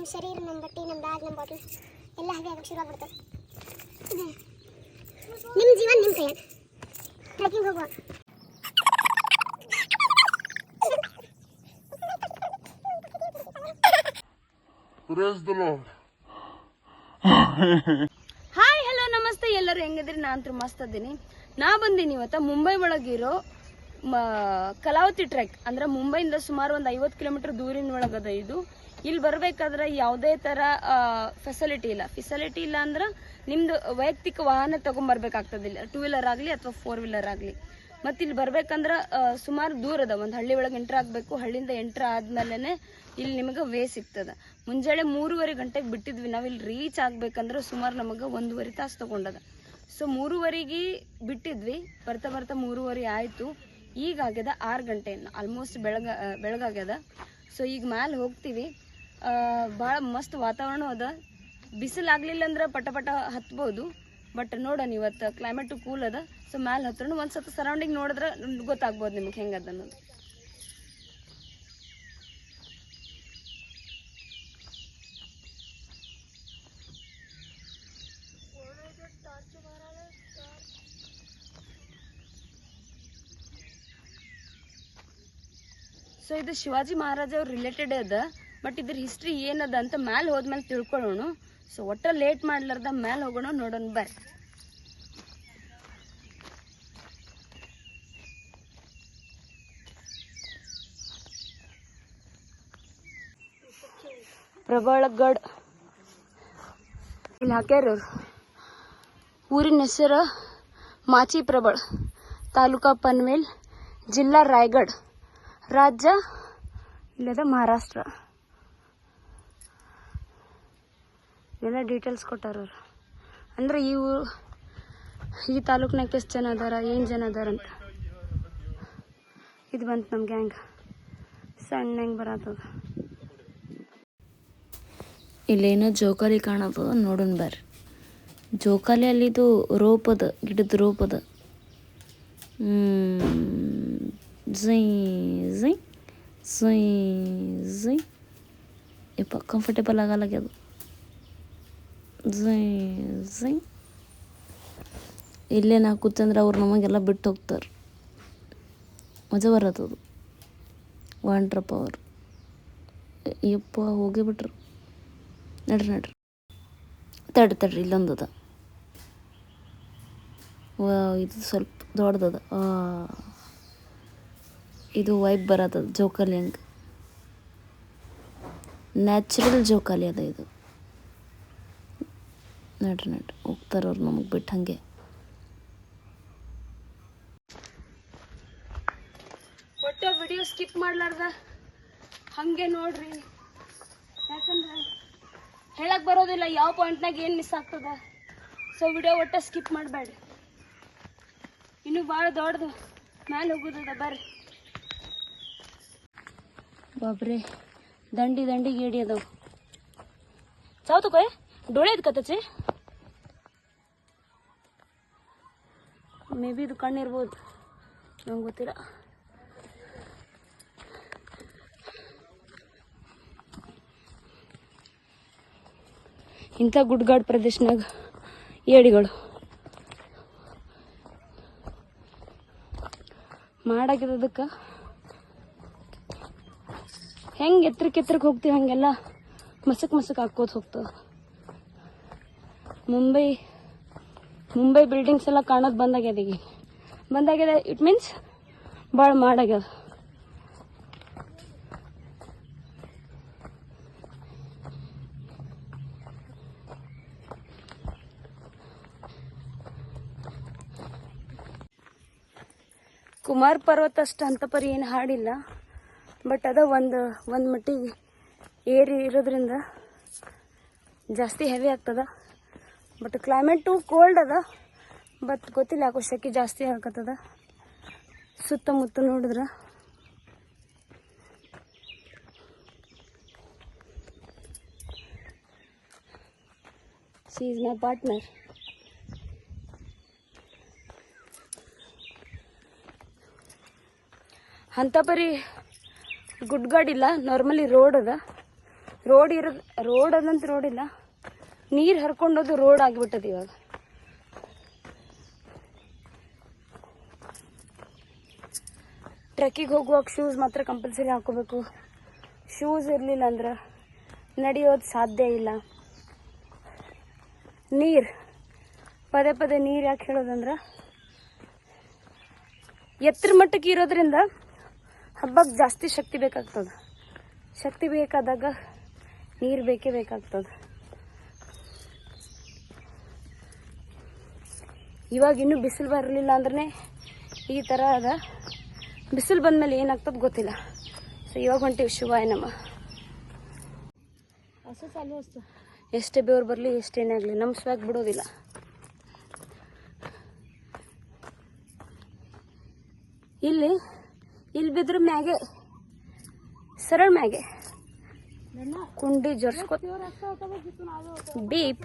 ನಮ್ಮ ಶರೀರ ನಮ್ಮ ಬಟ್ಟೆ ನಮ್ಮ ಬ್ಯಾಗ್ ನಮ್ಮ ಬಾಟಲ್ ಎಲ್ಲ ಹಾಗೆ ಆಗಕ್ಕೆ ಶುರು ಆಗ್ಬಿಡ್ತದೆ ನಿಮ್ಮ ಜೀವನ ನಿಮ್ಮ ಕೈಯಲ್ಲಿ ಟ್ರೆಕಿಂಗ್ ಹೋಗುವ. ಹಾಯ್ ಹಲೋ ನಮಸ್ತೆ. ಎಲ್ಲರೂ ಹೆಂಗಿದ್ರಿ? ನಾನು ಅಂತೂ ಮಸ್ತ್ ಅದ್ದೀನಿ ನಾ ಬಂದೀನಿ ಇವತ್ತ ಮುಂಬೈ ಒಳಗಿರೋ ಮ ಕಲಾವತಿ ಟ್ರೆಕ್ ಅಂದ್ರೆ ಮುಂಬೈಯಿಂದ ಸುಮಾರು ಒಂದು ಐವತ್ತು ಕಿಲೋಮೀಟರ್ ದೂರಿನ ಒಳಗದ ಇದು. ಇಲ್ಲಿ ಬರ್ಬೇಕಾದ್ರೆ ಯಾವುದೇ ತರ ಫೆಸಿಲಿಟಿ ಇಲ್ಲ. ಫೆಸಿಲಿಟಿ ಇಲ್ಲ ಅಂದ್ರೆ ನಿಮ್ದು ವೈಯಕ್ತಿಕ ವಾಹನ ತಗೊಂಡ್ಬರ್ಬೇಕಾಗ್ತದೆ ಇಲ್ಲ ಟೂ ವೀಲರ್ ಆಗಲಿ ಅಥವಾ ಫೋರ್ ವೀಲರ್ ಆಗಲಿ. ಮತ್ತೆ ಇಲ್ಲಿ ಬರ್ಬೇಕಂದ್ರೆ ಸುಮಾರು ದೂರದ ಒಂದು ಹಳ್ಳಿ ಒಳಗೆ ಎಂಟ್ರ್ ಆಗಬೇಕು ಹಳ್ಳಿಯಿಂದ ಎಂಟ್ರ್ ಆದ್ಮೇಲೆ ಇಲ್ಲಿ ನಿಮಗೆ ವೇ ಸಿಗ್ತದೆ. ಮುಂಜಾನೆ ಮೂರುವರೆ ಗಂಟೆಗೆ ಬಿಟ್ಟಿದ್ವಿ. ನಾವು ಇಲ್ಲಿ ರೀಚ್ ಆಗಬೇಕಂದ್ರೆ ಸುಮಾರು ನಮಗೆ ಒಂದೂವರೆ ತಾಸು ತಗೊಂಡದ. ಸೊ ಮೂರುವರೆಗೆ ಬಿಟ್ಟಿದ್ವಿ. ಬರ್ತಾ ಬರ್ತಾ ಮೂರುವರೆ ಆಯಿತು. ಈಗ ಆಗ್ಯದ ಆರು ಗಂಟೆ ಆಲ್ಮೋಸ್ಟ್ ಬೆಳಗ ಬೆಳಗಾಗ್ಯದ ಸೊ ಈಗ ಮ್ಯಾಲೆ ಹೋಗ್ತೀವಿ. ಭಾಳ ಮಸ್ತ್ ವಾತಾವರಣ ಅದ. ಬಿಸಿಲು ಆಗ್ಲಿಲ್ಲ ಅಂದ್ರೆ ಪಟ ಪಟ ಹತ್ಬೋದು. ಬಟ್ ನೋಡೋಣ, ಇವತ್ತು ಕ್ಲೈಮೇಟು ಕೂಲ್ ಅದ. ಸೊ ಮ್ಯಾಲೆ ಹತ್ರ ಒಂದು ಸ್ವಲ್ಪ ಸರೌಂಡಿಂಗ್ ನೋಡಿದ್ರೆ ಗೊತ್ತಾಗ್ಬೋದು ನಿಮ್ಗೆ ಹೆಂಗದ ಅನ್ನೋದು. ಸೊ ಇದು ಶಿವಾಜಿ ಮಹಾರಾಜ ಅವ್ರ ರಿಲೇಟೆಡ್ ಅದ. ಬಟ್ ಇದ್ರ ಹಿಸ್ಟ್ರಿ ಏನದ ಅಂತ ಮ್ಯಾಲೆ ಹೋದ್ಮೇಲೆ ತಿಳ್ಕೊಳ್ಳೋಣ ಸೊ ಒಟ್ಟ ಲೇಟ್ ಮಾಡ್ಲಾರ್ದ ಮ್ಯಾಲೆ ಹೋಗೋಣ ನೋಡೋಣ ಬರ್ರಿ. ಪ್ರಬಳಗಡ್. ಇಲ್ಲಿ ಹಾಕ್ಯಾರ ಊರಿನ ಹೆಸರು ಮಾಚಿ ಪ್ರಬಳ ತಾಲೂಕಾ ಪನ್ವೇಲ್ ಜಿಲ್ಲಾ ರಾಯಗಢ್ ರಾಜ್ಯ ಇಲ್ಲದ ಮಹಾರಾಷ್ಟ್ರ. ಎಲ್ಲ ಡೀಟೇಲ್ಸ್ ಕೊಟ್ಟಾರ ಅಂದ್ರೆ ಇವು ಈ ತಾಲೂಕ್ನಾಗ ಎಷ್ಟು ಜನ ಅದಾರ, ಏನು ಜನ ಅದಾರ ಅಂತ. ಇದು ಬಂತು ನಮ್ಮ ಗ್ಯಾಂಗ್ ಸಣ್ಣ ಹೆಂಗೆ ಬರತ್ತದ ಇಲ್ಲೇನೋ ಜೋಕಾಲಿ ಕಾಣತ್ತದ ನೋಡೋಣ ಬರ್ರಿ. ಜೋಕಾಲಿ ಅಲ್ಲಿದು ರೋಪ್ ಗಿಡದ ರೋಪ್ ಅದ. ಝೈ ಝೈ ಝೈ ಝೈ. ಯಪ್ಪ ಕಂಫರ್ಟೇಬಲ್ ಆಗಲ್ಲಾಗ್ಯದ ಝೈ ಇಲ್ಲೇ ನಾ ಕೂತಂದ್ರೆ ಅವ್ರು ನಮಗೆಲ್ಲ ಬಿಟ್ಟು ಹೋಗ್ತಾರೆ. ಮಜಾ ಬರತ್ತದು ವಾಂಡ್ರಪ್ಪ ಅವರು. ಯಪ್ಪ, ಹೋಗೇ ಬಿಟ್ರು. ನಡ್ರಿ ನಡ್ರಿ. ತಡ್ರಿ ತಡ್ರಿ ಇಲ್ಲೊಂದದ ಇದು ಸ್ವಲ್ಪ ದೊಡ್ಡದದ ಇದು ವೈಬ್ ಬರತ್ತದ ಜೋಕಾಲಿ ಹಂಗೆ. ನ್ಯಾಚುರಲ್ ಜೋಕಾಲಿ ಅದ ಇದು. ನಡ್ರಿ ನಡ್ರಿ. ಹೋಗ್ತಾರವ್ರು ನಮಗೆ ಬಿಟ್ಟು ಹಾಗೆ. ಒಟ್ಟೆ ವಿಡಿಯೋ ಸ್ಕಿಪ್ ಮಾಡ್ಲಾರ್ದ? ಹಾಗೆ ನೋಡ್ರಿ. ಯಾಕಂದ್ರೆ ಹೇಳಕ್ಕೆ ಬರೋದಿಲ್ಲ ಯಾವ ಪಾಯಿಂಟ್ನಾಗ ಏನು ಮಿಸ್ ಆಗ್ತದ. ಸೊ ವಿಡಿಯೋ ಒಟ್ಟೆ ಸ್ಕಿಪ್ ಮಾಡಬೇಡಿ. ಇನ್ನು ಭಾಳ ದೊಡ್ಡದು. ಮ್ಯಾಲೆ ಹೋಗೋದದ ಬರ್ರಿ. ಬಾಬ್ರೆ ದಂಡಿ ದಂಡಿ ಗೇಡಿ ಅದಾವ. ಚಾವ್ डोळे आहेत का त्याचे ಮೇ ಬಿ ಇದು ಕಣ್ಣಿರ್ಬೋದು ನಂಗೆ ಗೊತ್ತಿಲ್ಲ ಇಂಥ ಗುಡ್ಗಾಡ್ ಪ್ರದೇಶನಾಗ ಏಡಿಗಳು ಮಾಡಾಕಿದ್ದಕ್ಕೆ ಹೆಂಗೆ ಎತ್ತರಕ್ಕೆ ಎತ್ತರಕ್ಕೆ ಹೋಗ್ತೀವಿ ಹಂಗೆಲ್ಲ ಮಸಕ್ ಮಸಕ್ ಹಾಕೋತ ಹೋಗ್ತದೆ ಮುಂಬೈ ಮುಂಬೈ ಬಿಲ್ಡಿಂಗ್ಸ್ ಎಲ್ಲ ಕಾಣೋದು ಬಂದಾಗ್ಯದ ಈಗ. ಬಂದಾಗ್ಯದ ಇಟ್ ಮೀನ್ಸ್ ಭಾಳ ಮಾಡಾಗ್ಯದ. ಕುಮಾರ್ ಪರ್ವತ ಅಷ್ಟು ಅಂತ ಪರಿ ಏನು ಹಾಡಿಲ್ಲ ಬಟ್ ಅದ ಒಂದು ಒಂದು ಮಟ್ಟಿಗೆ ಏರಿ ಇರೋದ್ರಿಂದ ಜಾಸ್ತಿ ಹೆವಿ ಆಗ್ತದ. ಬಟ್ ಕ್ಲೈಮೇಟು ಕೋಲ್ಡ್ ಅದ. ಬಟ್ ಗೊತ್ತಿಲ್ಲ ಯಾಕೋ ಸೆಕೆ ಜಾಸ್ತಿ ಹಾಕತ್ತದ. ಸುತ್ತಮುತ್ತ ನೋಡಿದ್ರೆ. ಈಸ್ ಮೈ ಪಾರ್ಟ್ನರ್ ಅಂತ ಪರಿ ಗುಡ್ಗಾಡಿಲ್ಲ ನಾರ್ಮಲಿ ರೋಡ್ ಅದ. ರೋಡ್ ಇರೋದು ರೋಡ್ ಅದಂತ ರೋಡಿಲ್ಲ ಇಲ್ಲ. ನೀರು ಹರ್ಕೊಂಡೋದು ರೋಡ್ ಆಗಿಬಿಟ್ಟದ ಇವಾಗ. ಟ್ರೆಕ್ಕಿಗೆ ಹೋಗುವಾಗ ಶೂಸ್ ಮಾತ್ರ ಕಂಪಲ್ಸರಿ ಹಾಕೋಬೇಕು. ಶೂಸ್ ಇರಲಿಲ್ಲ ಅಂದ್ರೆ ನಡೆಯೋದು ಸಾಧ್ಯ ಇಲ್ಲ. ನೀರು, ಪದೇ ಪದೇ ನೀರು ಯಾಕೆ ಹೇಳೋದಂದ್ರೆ ಎತ್ತರ ಮಟ್ಟಕ್ಕೆ ಇರೋದ್ರಿಂದ ಹಬ್ಬಕ್ಕೆ ಜಾಸ್ತಿ ಶಕ್ತಿ ಬೇಕಾಗ್ತದೆ. ಶಕ್ತಿ ಬೇಕಾದಾಗ ನೀರು ಬೇಕೇ ಬೇಕಾಗ್ತದೆ. ಇವಾಗ ಇನ್ನೂ ಬಿಸಿಲು ಬರಲಿಲ್ಲ ಅಂದ್ರೆ ಈ ಥರ ಅದ. ಬಿಸಿಲು ಬಂದಮೇಲೆ ಏನಾಗ್ತದೆ ಗೊತ್ತಿಲ್ಲ. ಸೊ ಇವಾಗ ಹೊಂಟೀವಿ ಶಿವಾಯ ನಮ್ಮ ಎಷ್ಟೇ ಬೇವ್ರು ಬರಲಿ ಎಷ್ಟೇನೇ ಆಗಲಿ ನಮ್ಮ ಸ್ವಾಗ್ ಬಿಡೋದಿಲ್ಲ. ಇಲ್ಲಿ ಇಲ್ಲಿ ಬಿದ್ರ ಮ್ಯಾಗೆ ಸರಳ ಮ್ಯಾಗೆ. ಕುಂಡಿ ಜರ್ಸ್ಕೊ ಡೀಪ್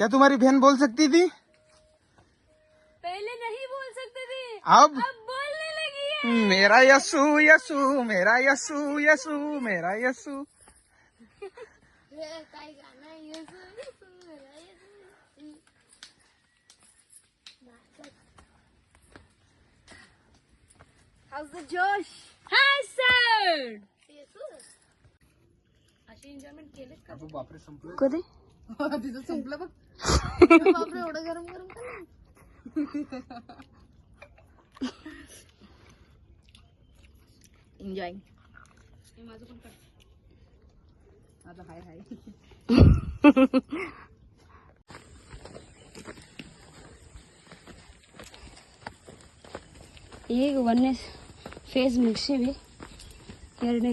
क्या तुम्हारी बहन बोल सकती थी? पहले नहीं बोल सकती थी। अब? अब बोलने लगी है। मेरा यसु यसु मेरा यसु यसु मेरा यसु How's the Josh? Hi sir. फ़ेज़ तो संपलं एन्जॉय आता हाय हाय. भी यार ने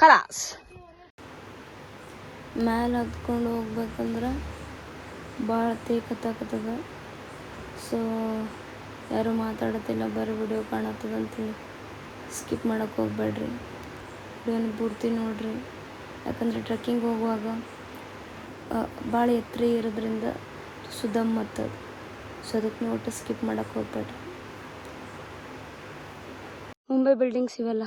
ಕಲಾಸ್. ಮ್ಯಾಲೆ ಹತ್ಕೊಂಡು ಹೋಗ್ಬೇಕಂದ್ರೆ ಭಾಳ ತೇಕತ್ತಾಕತ್ತದ ಸೊ ಯಾರು ಮಾತಾಡತ್ತಿಲ್ಲ ಬರೀ ವಿಡಿಯೋ ಕಾಣತ್ತದಂತೇಳಿ ಸ್ಕಿಪ್ ಮಾಡೋಕೆ ಹೋಗ್ಬೇಡ್ರಿ. ವಿಡಿಯೋನ ಪೂರ್ತಿ ನೋಡ್ರಿ. ಯಾಕಂದರೆ ಟ್ರೆಕ್ಕಿಂಗ್ ಹೋಗುವಾಗ ಭಾಳ ಎತ್ತರ ಇರೋದ್ರಿಂದ ಸುದಮ್ ಮತ್ತದ. ಸೊ ಅದಕ್ಕೆ ನೋಟ ಸ್ಕಿಪ್ ಮಾಡೋಕೆ ಹೋಗ್ಬೇಡ್ರಿ. ಮುಂಬೈ ಬಿಲ್ಡಿಂಗ್ಸ್ ಇವೆಲ್ಲ.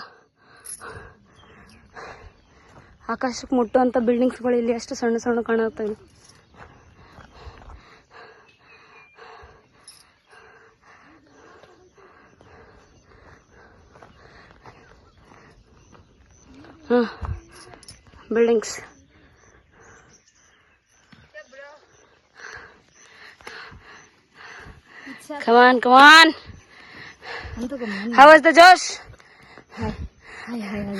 ಆಕಾಶಕ್ಕೆ ಮುಟ್ಟುವಂಥ ಬಿಲ್ಡಿಂಗ್ಸ್ಗಳು ಇಲ್ಲಿ ಎಷ್ಟು ಸಣ್ಣ ಸಣ್ಣ ಕಾಣುತ್ತವೆ ಹಾಂ buildings come on come on the Josh? Hi. Hi, hi, hi.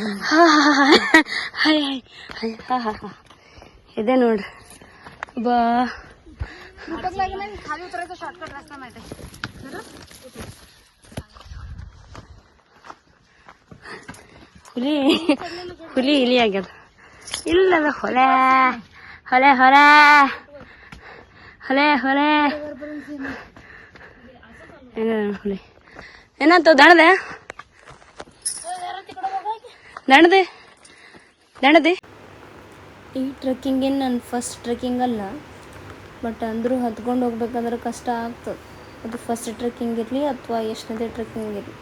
Hi, hi. Hi, ha, ha, ha. ಇದೆ ನೋಡ್ರಿ ಬಾ ಹುಲಿ ಹುಲಿ ಇಲಿ ಆಗ್ಯದ ಇಲ್ಲದ ಹೊಲೆ ಹೊಲೆ ಹೊಲೆ ಹೊಲೆ ಹೊಲೆ ಹೆಂಗದ ನೋಡ್ ಹುಲಿ ಏನಾಯ್ತು ದಣದೆ ದಣದೆ ನೆಣದೆ ಈ ಟ್ರೆಕ್ಕಿಂಗ್ ಏನು ನನ್ನ ಫಸ್ಟ್ ಟ್ರೆಕ್ಕಿಂಗ್ ಅಲ್ಲ. ಬಟ್ ಅಂದರೂ ಹತ್ಕೊಂಡು ಹೋಗ್ಬೇಕಂದ್ರೆ ಕಷ್ಟ ಆಗ್ತದೆ. ಅದು ಫಸ್ಟ್ ಟ್ರೆಕ್ಕಿಂಗ್ ಇರಲಿ ಅಥವಾ ಎಷ್ಟನೇದೇ ಟ್ರೆಕ್ಕಿಂಗ್ ಇರಲಿ.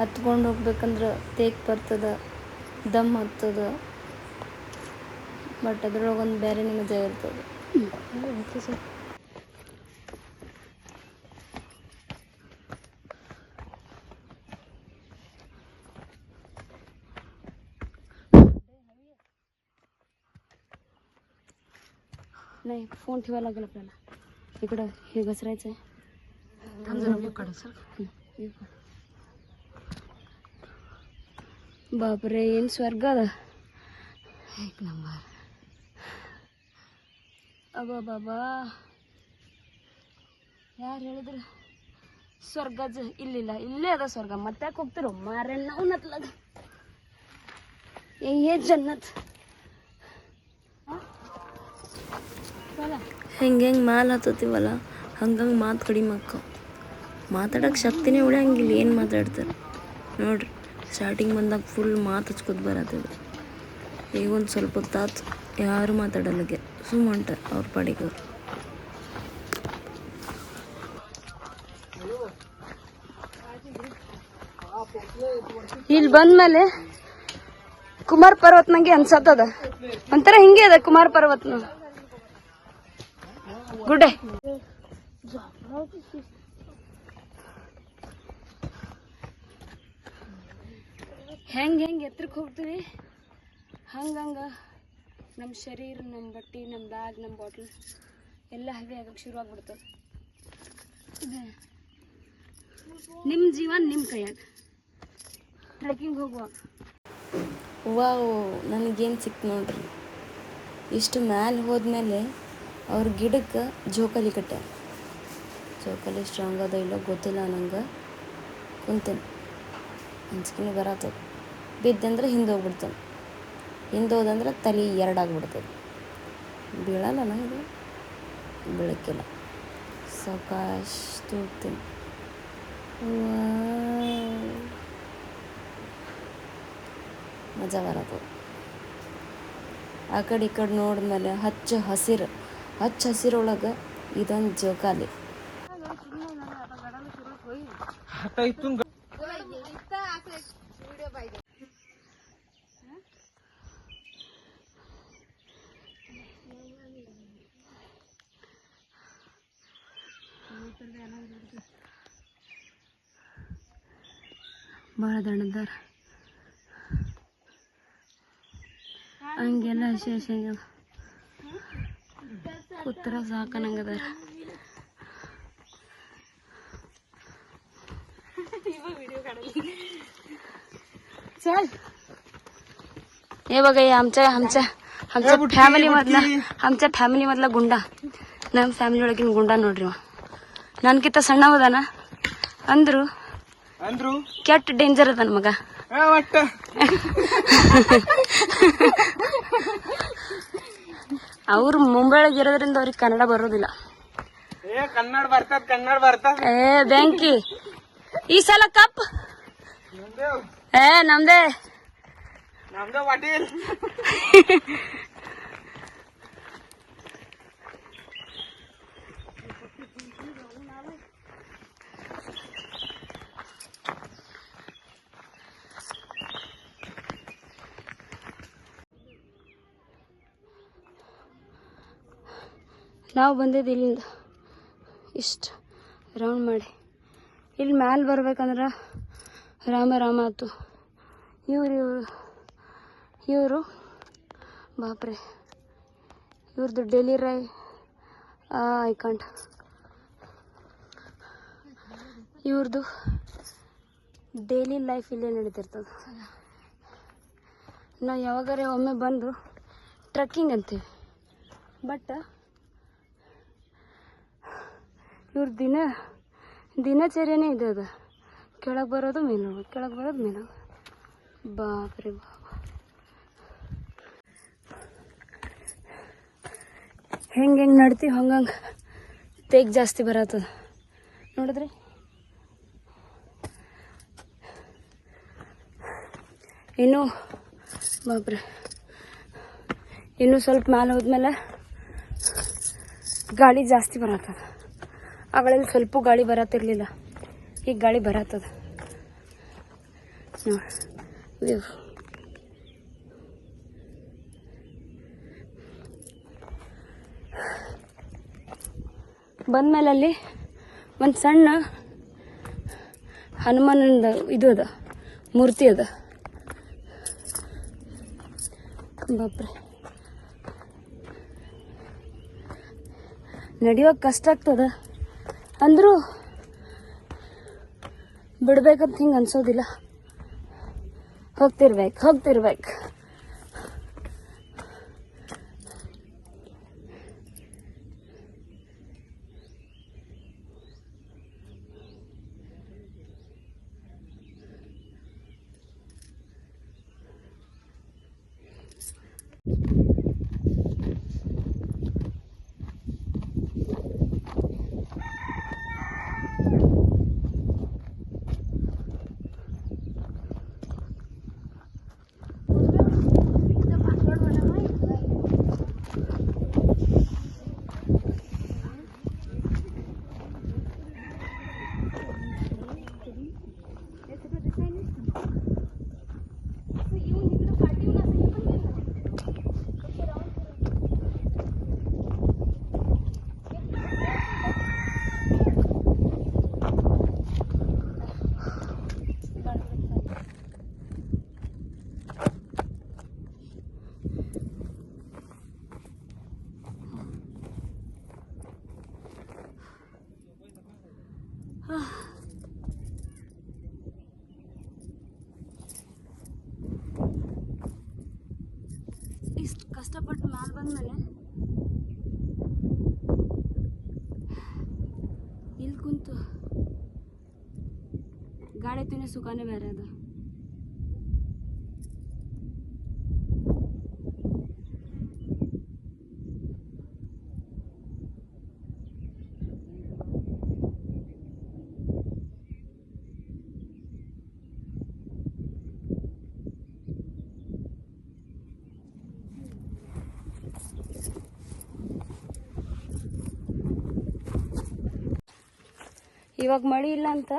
ಹತ್ಕೊಂಡು ಹೋಗ್ಬೇಕಂದ್ರೆ ತೇಗ್ ಬರ್ತದೆ ದಮ್ ಹತ್ತದ. ಬಟ್ ಅದ್ರೊಳಗೆ ಒಂದು ಬೇರೆ ಮಜಾ ಇರ್ತದೆ नाही फोन ठेवायला लागेल आपल्याला इकडं हे घसरायचं बापरे ಏನ್ ಸ್ವರ್ಗ ಅದ ಏಕ್ ನಂಬರ್ ಅಬ್ಬಾ ಬಾಬಾ ಯಾರು ಹೇಳಿದ್ರು ಸ್ವರ್ಗ ಜ- ಇಲ್ಲಿಲ್ಲ ಇಲ್ಲೇ ಅದ ಸ್ವರ್ಗ ಮತ್ತೆ ಹೋಗ್ತಿರೋ ಮಾರಣ್ಣ ನಾವು ನತ್ಲಾಗ ಏ ಜನ್ನತ್ ಹೆಂಗೆ ಹೆಂಗೆ ಹತ್ತತೀವಲ್ಲ? ಹಂಗಂಗೆ ಮಾತು ಕಡಿಮೆ ಮಕ್ಕ ಮಾತಾಡೋಕೆ ಶಕ್ತಿನೇ ಉಳಿಯಂಗಿಲ್ಲ, ಏನು ಮಾತಾಡ್ತಾರೆ? ನೋಡ್ರಿ ಸ್ಟಾರ್ಟಿಂಗ್ ಬಂದಾಗ ಫುಲ್ ಮಾತು ಹಚ್ಕೊತ ಬರತ್ತದ ಈಗ ಒಂದು ಸ್ವಲ್ಪ ಹೊತ್ತಾತು, ಯಾರು ಮಾತಾಡಲ್ಲಗೆ ಸುಮ್ಮ ಹೊಂಟ ಅವ್ರ ಪಾಡಿಗೆ ಇಲ್ಲಿ ಬಂದ್ಮೇಲೆ ಕುಮಾರ್ ಪರ್ವತ್ ನಂಗೆ ಅನ್ಸತ್ತದ. ಒಂಥರ ಹಿಂಗೆ ಅದ ಕುಮಾರ್ ಪರ್ವತ್ನ ಗುಡ್ಡೆ. ಹೆಂಗ್ ಹೆಂಗ್ ಎತ್ರಕ್ಕೆ ಹೋಗ್ತೀವಿ? ಹಂಗ ನಮ್ಮ ಶರೀರ ನಮ್ಮ ಬಟ್ಟೆ ನಮ್ಮ ಬ್ಯಾಗ್ ನಮ್ಮ ಬಾಟ್ಲ್ ಎಲ್ಲ ಹೆವಿ ಆಗಕ್ಕೆ ಶುರು ಆಗ್ಬಿಡ್ತದೆ. ನಿಮ್ಮ ಜೀವನ ನಿಮ್ಮ ಕೈಯಾಗ. ಟ್ರೆಕ್ಕಿಂಗ್ ಹೋಗುವಾಗ ವಾವ್, ನನಗೇನು ಸಿಕ್ತು ನೋಡ್ರಿ. ಇಷ್ಟು ಮ್ಯಾಲೆ ಹೋದ್ಮೇಲೆ ಅವ್ರ ಗಿಡಕ್ಕೆ ಜೋಕಾಲಿ ಕಟ್ಟೆ. ಜೋಕಾಲಿ ಸ್ಟ್ರಾಂಗ್ ಅದ ಇಲ್ಲೋ ಗೊತ್ತಿಲ್ಲ ನಂಗೆ. ಕುಂತೇನೆ. ಅಂಜಿಕೆನೂ ಬರತ್ತದ ಬಿದ್ದಂದ್ರೆ ಹಿಂದೆ ಹೋಗ್ಬಿಡ್ತಾನೆ ಹಿಂದೆ ಹೋದಂದ್ರೆ ತಲೆ ಎರಡಾಗ್ಬಿಡ್ತದೆ ಬೀಳಲ್ಲ ಇದು? ಬೀಳಕ್ಕಿಲ್ಲ. ಸಾವಕಾಶ ತೂಗ್ತೀನಿ. ಮಜಾ ಬರತ್ತದ ಆ ಕಡೆ ಈ ಕಡೆ ನೋಡಿದ್ಮೇಲೆ ಹಚ್ಚ ಹಸಿರು. ಹಚ್ಚ ಹಸಿರೊಳಗೆ ಇದೊಂದು ಜೋಕಾಲಿ ಭಾಳ ದಣ್ಣದಾರ ಹಂಗೆಲ್ಲ ಶೇಷ ಕುತ್ರ ಸಾಕ ನಂಗದಾರ चल हे बघा हे आमच्या आमच्या आमच्या फॅमिली मधला आमच्या फॅमिली मधला ಗುಂಡ ನಮ್ಮ ಫ್ಯಾಮಿಲಿ ಒಳಗಿನ ಗುಂಡ ನೋಡ್ರಿ ನನ್ಕಿಂತ ಸಣ್ಣ ಹೋದಾನ ಅಂದ್ರು ಅಂದ್ರು ಕೆಟ್ಟ ಡೇಂಜರ್ ಅದನ್ ಮಗ ಒಟ್ಟ ಅವ್ರು ಮುಂಬೈ ಒಳಗೆ ಇರೋದ್ರಿಂದ ಅವ್ರಿಗೆ ಕನ್ನಡ ಬರೋದಿಲ್ಲ. ಏ ಕನ್ನಡ ಬರ್ತದ ಕನ್ನಡ ಬರ್ತದ. ಏ ಬೆಂಕಿ. ಈ ಸಲ ಕಪ್. ಏ ನಮ್ದೇ. ನಮ್ದೇ ಪಾಟೀಲ್ ನಾವು ಬಂದಿದ್ದು ಇಲ್ಲಿಂದ. ಇಷ್ಟು. ರೌಂಡ್ ಮಾಡಿ. ಇಲ್ಲಿ ಮ್ಯಾಲೆ ಬರ್ಬೇಕಂದ್ರೆ ರಾಮ ರಾಮ ಆಯ್ತು ಇವ್ರು ಇವರು. ಇವರು. ಬಾಪ್ರೆ. ಇವ್ರದ್ದು ಡೆಲಿ ರೈ. I can't. ಇವ್ರದ್ದು ಡೈಲಿ ಲೈಫ್ ಇಲ್ಲೇ ನಡೀತಿರ್ತದೆ. ನಾವು ಯಾವಾಗಾರೆ ಒಮ್ಮೆ ಬಂದು ಟ್ರಕ್ಕಿಂಗ್ ಅಂತೀವಿ. ಬಟ್ ಇವ್ರ ದಿನ, ದಿನಚರ್ಯನೇ ಇದ್ದದ ಕೆಳಗೆ ಬರೋದು ಮೇನು ಕೆಳಗೆ ಬರೋದು ಮೇನು ಬಾಪ್ರಿ ಬಾಬಾ ಹೆಂಗೆ ಹೆಂಗೆ ನಡ್ತೀವಿ ಹಂಗಂಗೆ ತೇಗ್ ಜಾಸ್ತಿ ಬರತ್ತದ. ನೋಡಿದ್ರಿ? ಇನ್ನೂ ಬಾಬ್ರಿ ಇನ್ನೂ ಸ್ವಲ್ಪ ಮ್ಯಾಲೆ ಹೋದ್ಮೇಲೆ ಗಾಳಿ ಜಾಸ್ತಿ ಬರತ್ತದ. ಅಗಳಲ್ಲಿ ಸ್ವಲ್ಪ ಗಾಳಿ ಬರತ್ತಿರ್ಲಿಲ್ಲ. ಈಗ ಗಾಳಿ ಬರತ್ತದ. ನೋಡಿ. ಮೇಲೆ ಬಂದ್ಮೇಲೆ ಅಲ್ಲಿ ಒಂದು ಸಣ್ಣ ಹನುಮಾನಂದ ಇದು ಅದ, ಮೂರ್ತಿ ಅದ. ಬಾಪ್ರೆ. ನಡೆಯೋಕೆ ಕಷ್ಟ ಆಗ್ತದ. ಅಂದರೂ ಬಿಡ್ಬೇಕಂತ ಹಿಂಗೆ ಅನ್ಸೋದಿಲ್ಲ. ಹೋಗ್ತಿರ್ಬೇಕು ಹೋಗ್ತಿರ್ಬೇಕು ಇಷ್ಟು ಕಷ್ಟಪಟ್ಟು ಮ್ಯಾಲೆ ಬಂದಮೇಲೆ ಇಲ್ಲಿ ಕುಂತು ತಿನ್ನೋ ಸುಖನೇ ಅದ ಇವಾಗ ಮಳಿ ಇಲ್ಲ ಅಂತ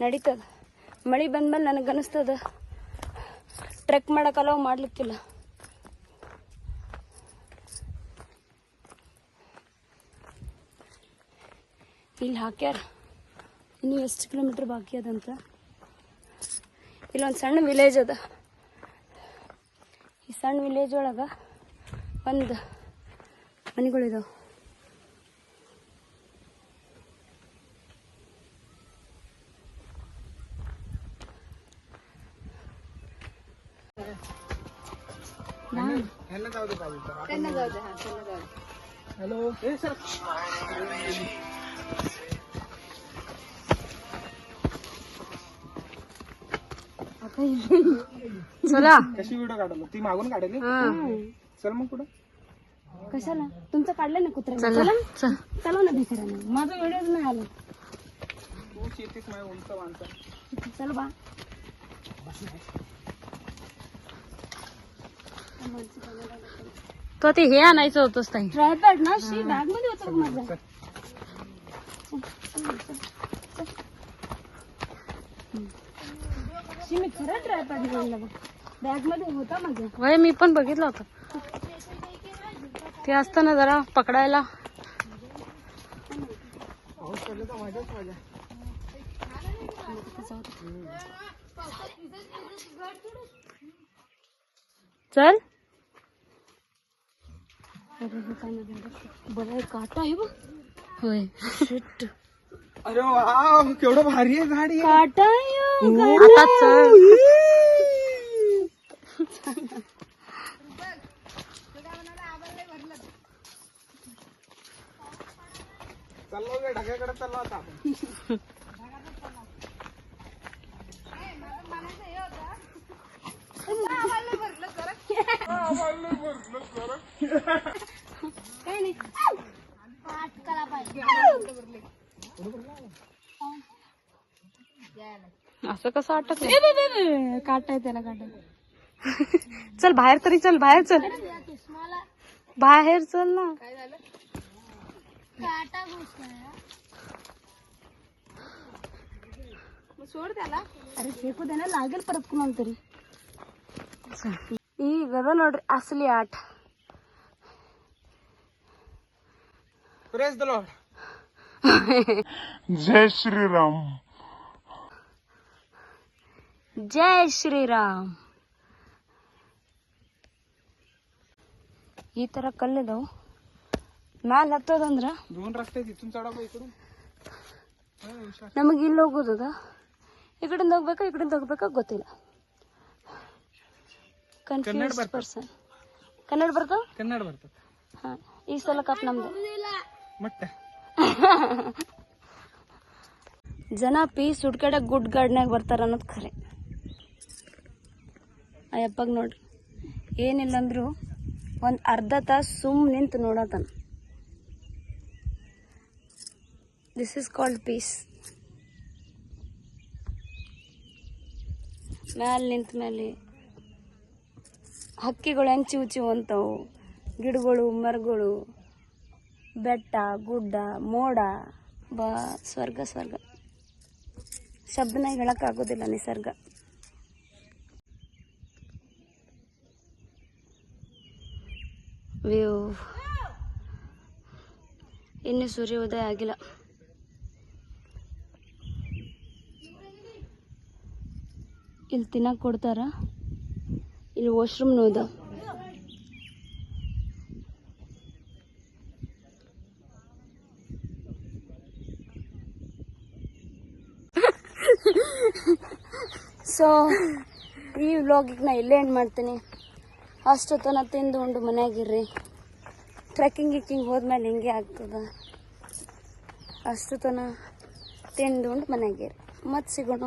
ನಡೀತದ. ಮಳೆ ಬಂದ್ಮೇಲೆ ನನಗೆ ಅನಿಸ್ತದ ಟ್ರೆಕ್ ಮಾಡೋಕ್ಕಲ್ಲ ಮಾಡ್ಲಿಕ್ಕಿಲ್ಲ. ಇಲ್ಲಿ ಹಾಕ್ಯಾರ. ಇನ್ನೂ ಎಷ್ಟು ಕಿಲೋಮೀಟ್ರ್ ಬಾಕಿ ಅದಂತ? ಇಲ್ಲೊಂದು ಸಣ್ಣ ವಿಲೇಜ್ ಅದ. ಈ ಸಣ್ಣ ವಿಲೇಜ್ ಒಳಗೆ ಒಂದು ಮನೆಗಳಿದಾವೆ. जाऊ दे हॅलो? ए सर. चला. कशी व्हिडिओ काढवलं ती मागून काढली चल मग पुढे कशाला? तुमचं काढलं ना कुत्र्या चला चला ना. भिकाऱ्यानं. माझा व्हिडिओच नाही आला. तू शेतीच माझ्या उंच माणसं. चल बा. तो ते हे आणायचं होतंच ताई. ट्रायपॅड ना शी बॅगमध्ये होतं माझं? शी मी खरं ट्रायपॅड घेऊन बॅगमध्ये होता माझ्या वय मी पण बघितलं होतं. ते असतं ना जरा पकडायला. चल. बरं काटा आहे बघ. होय. शिट अरे वा केवढं भारी आहे झाड हे. काटा आहे आता चल. चाललो ढगाकडे चाललो आता आपण. काय नाही पाठ करा पाहिजे असं कसं अटक काटा त्याला काटा चल बाहेर तरी चल बाहेर चल. बाहेर चल ना. सोड त्याला. अरे फेकू दे ना लागेल परत कुणाला तरी. ಈಗದ ನೋಡ್ರಿ ಅಸಲಿ ಆಟ. ಜೈ ಶ್ರೀರಾಮ್. ಜೈ ಶ್ರೀರಾಮ್. ಈ ತರ ಕಲ್ಲಿದವು. ಮ್ಯಾಲ ಹತ್ತದಂದ್ರ? ನಮಗೆ ಇಲ್ಲಿ ಹೋಗೋದದ? ಈ ಕಡೆಯಿಂದ ಹೋಗ್ಬೇಕಾ ಈ ಕಡೆಯಿಂದ ಹೋಗ್ಬೇಕಾ ಗೊತ್ತಿಲ್ಲ. ಕನ್ಫ್ಯೂಸ್ ಪರ್ಸನ್ ಕನ್ನಡ ಬರ್ತಾವ ಕನ್ನಡ ಬರ್ತದೆ. ಹಾ ಈ ಸಲ ಕಪ್ ನಮ್ದು. ಜನ ಪೀಸ್ ಹುಡ್ಕಡೆ ಗುಡ್ ಗಾರ್ಡ್ನಾಗ ಬರ್ತಾರ ಅನ್ನೋದು ಖರೆ. ಅಯ್ಯಪ್ಪ ನೋಡ್ರಿ. ಏನಿಲ್ಲ ಅಂದ್ರು ಒಂದು ಅರ್ಧ ತಾಸು ಸುಮ್ ನಿಂತು ನೋಡತನ ದಿಸ್ ಇಸ್ ಕಾಲ್ಡ್ ಪೀಸ್ ಮ್ಯಾಲ್ ನಿಂತ ಮೇಲೆ ಹಕ್ಕಿಗಳು ಹಂಚಿ ಉಚ್ಚಿ ಅಂತವು ಗಿಡಗಳು, ಮರಗಳು, ಬೆಟ್ಟ, ಗುಡ್ಡ, ಮೋಡ, ಬಾ, ಸ್ವರ್ಗ ಸ್ವರ್ಗ. ಶಬ್ದನ ಹೇಳೋಕ್ಕಾಗೋದಿಲ್ಲ ನಿಸರ್ಗ. ವ್ಯೂ. ಇನ್ನು ಸೂರ್ಯೋದಯ ಆಗಿಲ್ಲ. ಇಲ್ಲಿ ತಿನ್ನಕ್ಕೆ ಕೊಡ್ತಾರ? ಇಲ್ಲಿ ವಾಶ್ರೂಮ್ನೂ ಅದ ಸೊ ಈ ವ್ಲಾಗಿಗೆ ನಾ ಇಲ್ಲೇ ಏನು ಮಾಡ್ತೀನಿ? ಅಷ್ಟೊತ್ತನ ತಿಂದು ಉಂಡು ಮನೆಯಾಗಿರ್ರಿ. ಟ್ರೆಕ್ಕಿಂಗ್ ಗಿಕ್ಕಿಂಗ್ ಹೋದ್ಮೇಲೆ ಹಿಂಗೆ ಆಗ್ತದ. ಅಷ್ಟೊತ್ತನ ತಿಂದು ಉಂಡು ಮನೆಯಾಗಿರ್ರಿ. ಮತ್ತೆ ಸಿಗೋಣ.